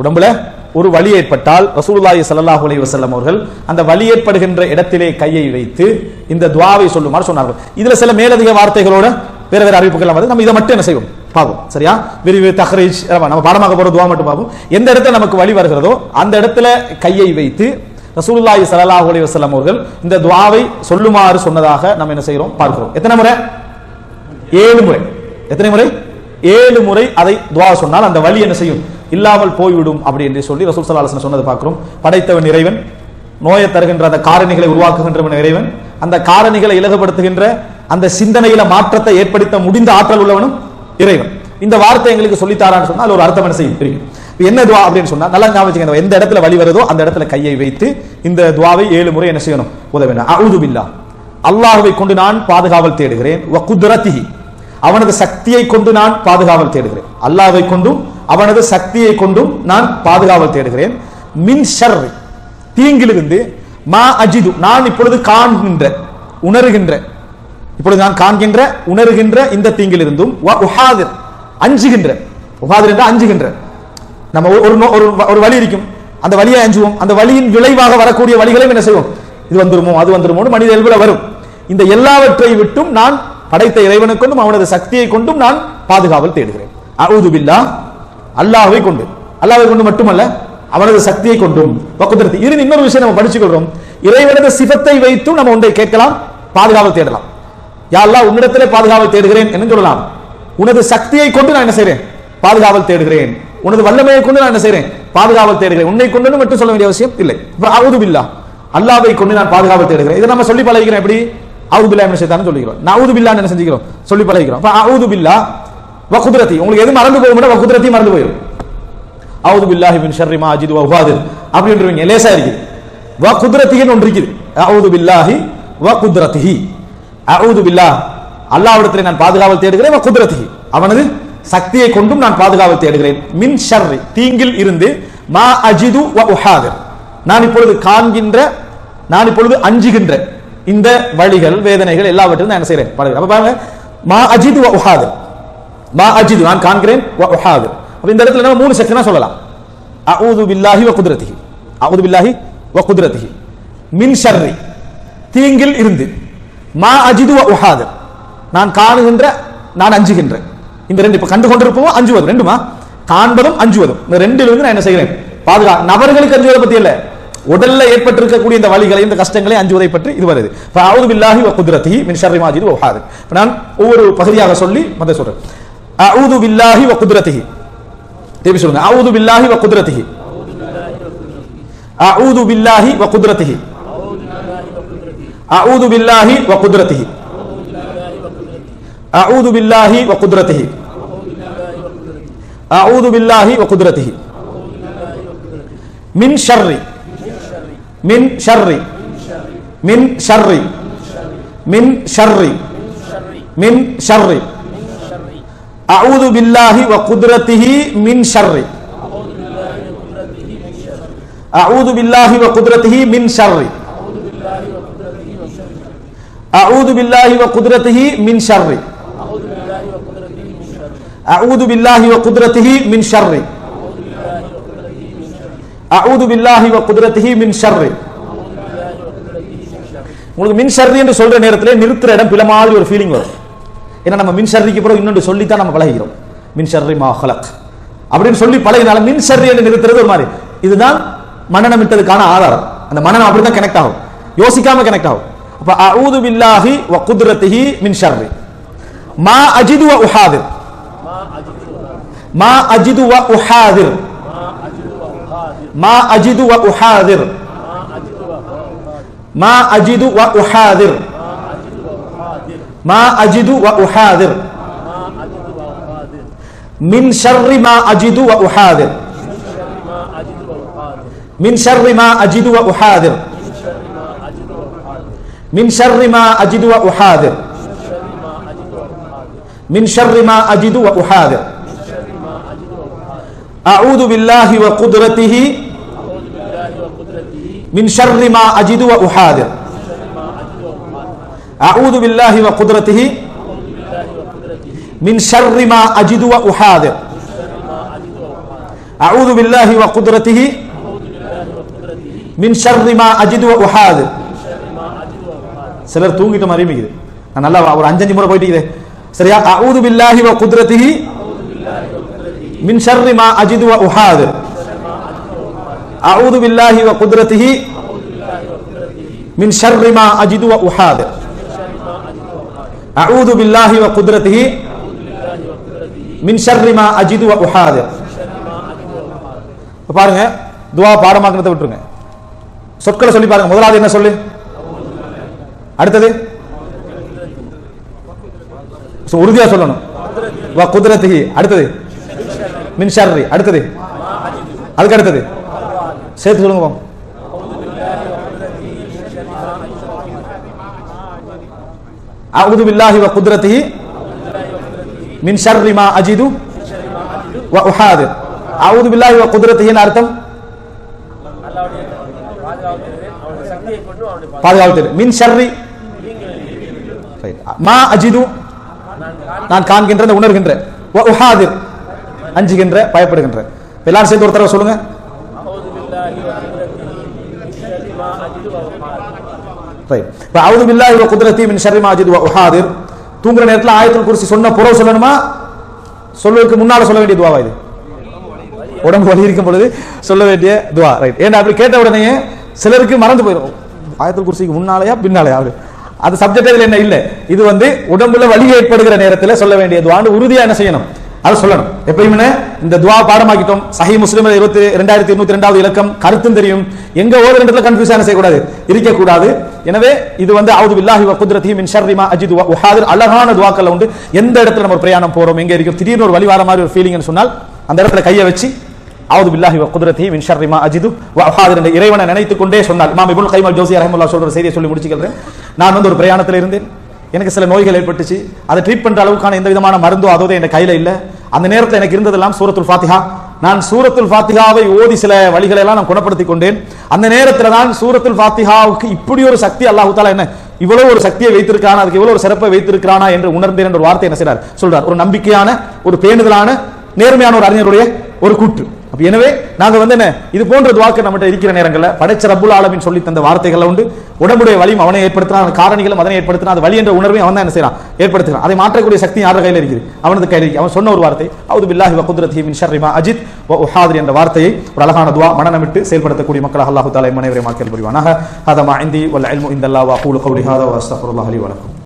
உடம்புல ஒரு வலி ஏற்பட்டால் ரசூலுல்லாஹி ஸல்லல்லாஹு அலைஹி வஸல்லம் அவர்கள் அந்த வலி ஏற்படுகின்ற இடத்திலே கையை வைத்து இந்த துஆவை சொல்லுமாறு சொன்னார்கள். இதுல சில மேலதிக வார்த்தைகளோட வேற வேற அறிவிப்புகள் வந்து நம்ம இதை மட்டும் என்ன செய்வோம்? பார்ப்போம். சரியா? விரிவு தஹ்ரீஜ் நம்ம பாடமாக போற துவா மட்டும் பார்ப்போம். எந்த இடத்துல நமக்கு வழி வருகிறதோ அந்த இடத்துல கையை வைத்து ரசூலுல்லாஹி ஸல்லல்லாஹு அலைஹி வஸல்லம் அவர்கள் இந்த துஆவை சொல்லுமாறு சொன்னதாக நம்ம என்ன செய்றோம் பார்க்கிறோம். எத்தனை முறை? ஏழு முறை. எத்தனை முறை? ஏழு முறை அதை துவா சொன்னால் அந்த வழி என்ன செய்யும்? இல்லாமல் போய்விடும் அப்படி என்று சொல்லி ரசூல் ஸல்லல்லாஹு அலைஹி சொன்னதை பார்க்கிறோம். படைத்தவன் இறைவன் நோயை தருகின்ற அந்த காரணிகளை உருவாக்குகின்றவன் இறைவன் அந்த காரணிகளை இலகுபடுத்துகின்ற அந்த சிந்தனையில மாற்றத்தை ஏற்படுத்த முடிந்த ஆற்றல் உள்ளவனும் இறைவன். இந்த வார்த்தை எங்களுக்கு சொல்லித்தாரான்னு சொன்னால் ஒரு அர்த்தம் என்ன செய்யும்? இருக்கு என்ன துவா அப்படின்னு சொன்னா நல்லா ஞாபகம் எந்த இடத்துல வழி வருதோ அந்த இடத்துல கையை வைத்து இந்த துவாவை ஏழு முறை என்ன செய்யணும்? உதவினா அழுதுபில்லா அல்லாஹுவை கொண்டு நான் பாதுகாவல் தேடுகிறேன் அவனது சக்தியை கொண்டு நான் பாதுகாவல் தேடுகிறேன். அல்லாஹ்வை கொண்டும் அவனது சக்தியை கொண்டும் நான் பாதுகாவல் தேடுகிறேன். மின் தீங்கிலிருந்து மா அஜிது நான் இப்பொழுது காண்கின்ற உணர்கின்ற இப்பொழுது நான் காண்கின்ற உணர்கின்ற இந்த தீங்கிலிருந்தும் உஹாதிர் அஞ்சுகின்ற உஹாதிர் என்றால் அஞ்சுகின்ற. நம்ம ஒரு- ஒரு நோ- ஒரு ஒரு வழி இருக்கும். அந்த வழியை அஞ்சுவோம். அந்த வழியின் விளைவாக வரக்கூடிய வழிகளையும் என்ன செய்வோம்? இது வந்துருமோ அது வந்துருமோ மனித இயல்பில் வரும். இந்த எல்லாவற்றை விட்டும் நான் படைத்த இறைவனுக்கொண்டும் கொண்டும் அவனது சக்தியை கொண்டும் நான் பாதுகாவல் தேடுகிறேன். அவுது அல்லாஹை கொண்டு. அல்லாஹை கொண்டு மட்டுமல்ல அவனது சக்தியை கொண்டும். வக்குதிரத்தை. இறுதி இன்னொரு விஷயம் நம்ம படிச்சுக்கொள்றோம். இறைவனது சிவத்தை வைத்தும் நம்ம ஒன்றை கேட்கலாம் பாதுகாவல் தேடலாம். யா அல்லாஹ் உன்னிடத்திலே பாதுகாவல் தேடுகிறேன் என்று சொல்லலாம். உனது சக்தியை கொண்டு நான் என்ன செய்யறேன் பாதுகாவல் தேடுகிறேன். உனது வல்லமையை கொண்டு நான் என்ன செய்யறேன் பாதுகாவல் தேடுகிறேன். உன்னை கொண்டு மட்டும் சொல்ல வேண்டிய அவசியம் இல்லை. இப்ப அவுது பில்லா. அல்லாஹ்வை கொண்டு நான் பாதுகாவல் தேடுகிறேன். இதை நம்ம சொல்லி பழகிறேன் எப்படி? அவுது பில்லா என்ன செய்தான்னு சொல்லிக்கிறோம். நான் பில்லா என்ன செஞ்சுக்கிறோம்? சொல்லி பழகிக்கிறோம். அப்ப அவுது பில்லா. வகுதிரத்தி. உங்களுக்கு எது மறந்து போகும் வகுதிரத்தி மறந்து போயிடும் அவுது பில்லாஹி மின் ஷர்ரி மா அஜிது வஹாதிர் அப்படின்றவங்க லேசா இருக்குது வ குத்ரத்திஹின்னு ஒன்று இருக்குது. அவுது பில்லாஹி வ அவுது பில்லா அல்லாஹ்விடத்திலே நான் பாதுகாவல் தேடுகிறேன் வ குத்ரத்திஹி அவனது சக்தியை கொண்டும் நான் பாதுகாவல் தேடுகிறேன். மின் ஷர்ரி தீங்கில் இருந்து மா அஜிது வ உஹாதிர் நான் இப்பொழுது காண்கின்ற நான் இப்பொழுது அஞ்சுகின்ற இந்த வழிகள் வேதனைகள் எல்லாவற்றையும் நான் என்ன செய்றேன் பாருங்க. அப்ப பாருங்க. மா அஜிது வ மா அஜிது நான் காண்கிறேன் வ அப்ப இந்த இடத்துல நம்ம மூணு செக்ஷனா சொல்லலாம். அவுது பில்லாஹி வ குதிரத்திஹி அவுது பில்லாஹி வ குதிரத்திஹி மின் ஷர்ரி தீங்கில் இருந்து. மா அஜிது வ உஹாதர் நான் காணுகின்ற நான் அஞ்சுகின்றேன் இந்த ரெண்டு இப்ப கண்டு கொண்டிருப்போம் அஞ்சுவது. ரெண்டுமா? காண்பதும் அஞ்சுவதும். இந்த ரெண்டிலிருந்து நான் என்ன செய்கிறேன்? பாதுகா நபர்களுக்கு அஞ்சுவதை பத்தி இல்ல. உடல்ல ஏற்பட்டிருக்கக்கூடிய இந்த வழிகளை இந்த கஷ்டங்களை அஞ்சுவதை பற்றி இது வருது. அவுது பில்லாஹி வ குதிரத்திஹி மின் ஷர்ரி மாஜிது வ உஹாதர் நான் ஒவ்வொரு பகுதியாக சொல்லி மத சொல்றேன். அவுது பில்லாஹி வ குத்ரத்திஹி திருப்பி சொல்லுங்க அவுது பில்லாஹி வ குத்ரத்திஹி அவுது பில்லாஹி வ குத்ரத்திஹி அவுது பில்லாஹி வ குத்ரத்திஹி அவுது பில்லாஹி வ குத்ரத்திஹி அவுது பில்லாஹி வ குத்ரத்திஹி மின் ஷர்ரி மின் ஷர்ரி மின் আউযু বিল্লাহি ওয়া কুদরতিহি মিন শাররি আউযু বিল্লাহি ওয়া কুদরতিহি মিন শাররি আউযু বিল্লাহি ওয়া কুদরতিহি মিন শাররি আউযু বিল্লাহি ওয়া কুদরতিহি মিন শাররি அவுது பில்லாஹி வ குதிரத்திஹி மின் ஷர்ரு உங்களுக்கு மின் ஷர்ரு என்று சொல்ற நேரத்தில் நிறுத்துற இடம் பில மாதிரி ஒரு ஃபீலிங் வரும் ஏன்னா நம்ம மின் ஷர்ரிக்கு பிறகு இன்னொன்று சொல்லித்தான் நம்ம பழகிறோம் மின் ஷர்ரி மா ஹலக். அப்படின்னு சொல்லி பழகினால மின் என்று நிறுத்துறது ஒரு மாதிரி. இதுதான் மன்னனம் மனநமிட்டதுக்கான ஆதாரம். அந்த மனநம் அப்படிதான் கனெக்ட் ஆகும். யோசிக்காம கனெக்ட் ஆகும். அப்ப அஊது பில்லாஹி வ குத்ரத்திஹி மின் ஷர்ரி மா அஜிது வ உஹாதிர். மா அஜிது வ உஹாதிர். மா அஜிது வ உஹாதிர். மா அஜிது வ உஹாதிர். ما أجد وأحاذر. من شر ما أجد وأحاذر. من شر ما أجد وأحاذر. من شر ما أجد وأحاذر. من شر ما أجد وأحاذر. أعوذ بالله وقدرته. من شر ما أجد وأحاذر. أعوذ بالله وقدرته من شر ما أجد وأحاذر அஊது பில்லாஹி வ குத்ரத்திஹி மின் ஷர்ரி மா அஜிது வ உஹாது சிலர் தூங்கிட்ட மாதிரி இருக்குது நான் நல்லா ஒரு அஞ்சஞ்சு முறை போயிட்டு சரியா அஊது பில்லாஹி வ குத்ரத்திஹி மின் ஷர்ரி மா அஜிது வ உஹாது அஊது பில்லாஹி வ குத்ரத்திஹி மின் ஷர்ரி மா அஜிது வ உஹாது அஊது பில்லாஹி வ குத்ரத்திஹி மின் ஷர்ரி மா அஜிது வ உஹாது பாருங்க துவா பாடமாக்குறத விட்டுருங்க. சொற்களை சொல்லி பாருங்க. முதலாவது என்ன சொல்லு? அடுத்தது? உறுதியா சொல்லணும். வ குதிரத்திஹி அடுத்தது? மின் ஷர்ரி. அடுத்தது? அதுக்கு அடுத்தது? சேர்த்து சொல்லுங்க அவுது பில்லாஹி வ குதிரத்தி மின் ஷர்ரி மா அஜிது வ உஹாது அவுது பில்லாஹி வ குதிரத்திஹின்னு அர்த்தம் பாதுகாவல் மின் ஷர்ரி மா அஜிது நான் காண்கின்ற உணர்கின்ற உஹாதிர் அஞ்சுகின்ற பயப்படுகின்ற. எல்லாரும் சேர்ந்து ஒரு சொல்லுங்க. இப்ப அவுது பில்லாஹி வ குத்ரத்தி மின் ஷர்ரி மா உஹாதிர். தூங்குற நேரத்தில் ஆயத்தில் குர்சி சொன்ன புறவு சொல்லணுமா? சொல்வதற்கு முன்னால சொல்ல வேண்டிய துவாவா இது? உடம்பு வலி இருக்கும் பொழுது சொல்ல வேண்டிய துவா. ரைட் ஏன்னா அப்படி கேட்ட உடனே சிலருக்கு மறந்து போயிடும் ஆயத்தில் குர்சிக்கு முன்னாலயா பின்னாலயா? அப்படி. அது சப்ஜெக்ட் இதுல என்ன? இல்லை. இது வந்து உடம்புல வலி ஏற்படுகிற நேரத்தில் சொல்ல வேண்டிய துவான்னு உறுதியா என்ன செய்யணும்? அதை சொல்லணும். எப்பயுமே இந்த துவா பாடமாக்கிட்டோம். சஹி முஸ்லிம் இருபத்தி ரெண்டாயிரத்தி இருநூத்தி ரெண்டாவது இலக்கம் கருத்தும் தெரியும். எங்க ஓதுற இடத்துல கன்ஃபியூஸ் செய்யக்கூடாது. இருக்கக்கூடாது. எனவே இது வந்து அவுது பில்லாஹி வ குத்ரத்தி மின் ஷர்ரிமா அஜித் அஜிது உஹாதிர். அழகான துவாக்கள் உண்டு. எந்த இடத்துல நம்ம பிரயாணம் போறோம் எங்க இருக்கும் திடீர்னு ஒரு வழிவார மாதிரி ஒரு ஃபீலிங்னு சொன்னால் அந்த இடத்துல கையை வச்சு அவுது பில்லாஹி வ குதிரத்தி மின் ஷர்ரிமா அஜிது வ என்ற இறைவனை நினைத்துக் கொண்டே சொன்னால் இமாம் இப்னு கைமல் ஜோசி ரஹ்மத்துல்லாஹ் சொல்ற செய்தியை சொல்லி முடிச்சுக்கிறேன் நான் வந்து ஒரு பிரயாணத்தில் இருந்தேன். எனக்கு சில நோய்கள் ஏற்பட்டுச்சு. அதை ட்ரீட் பண்ற அளவுக்கான எந்த விதமான மருந்தோ அதோ என் கையில இல்ல. அந்த நேரத்தில் எனக்கு இருந்ததெல்லாம் சூரத்துல் ஃபாத்திஹா. நான் சூரத்துல் ஃபாத்திஹாவை ஓதி சில வழிகளை எல்லாம் நான் குணப்படுத்தி கொண்டேன். அந்த நேரத்தில் தான் சூரத்துல் ஃபாத்திஹாவுக்கு இப்படி ஒரு சக்தி அல்லாஹு தாலா என்ன இவ்வளவு ஒரு சக்தியை வைத்திருக்கானா அதுக்கு இவ்வளவு ஒரு சிறப்பை வைத்திருக்கிறானா என்று உணர்ந்தேன் என்ற ஒரு வார்த்தை என்ன செய்றார்? சொல்றார். ஒரு நம்பிக்கையான ஒரு பேணுதலான நேர்மையான ஒரு அறிஞருடைய ஒரு கூற்று. அப்ப எனவே நாங்க வந்து என்ன இது போன்ற துவாக்கு நம்மகிட்ட இருக்கிற நேரங்கள்ல படைச்ச ரப்புல் ஆலமின் சொல்லி தந்த வார்த்தைகள் உண்டு. உடம்புடைய வலியும் அவனை ஏற்படுத்தினான் அந்த காரணிகளும் அதனை ஏற்படுத்தினா அது வலி என்ற உணர்வையும் அவன் தான் என்ன செய்யறான் ஏற்படுத்துகிறான் அதை மாற்றக்கூடிய சக்தி யார் கையில் இருக்குது? அவனது கையில் இருக்கு. அவன் சொன்ன ஒரு வார்த்தை அவுது பில்லாஹி வ குத்ரத்தி மின் அஜித் வ என்ற வார்த்தையை ஒரு அழகான துவா மனநமிட்டு செயல்படுத்தக்கூடிய மக்களாக அல்லாஹு தாலை மனைவரை மாக்கல் புரிவானாக ஹதா இந்தி வல் அல்மு இந்தல்லா வ அகூலு ஹாதா வ அஸ்தக்ஃபிருல்லாஹ்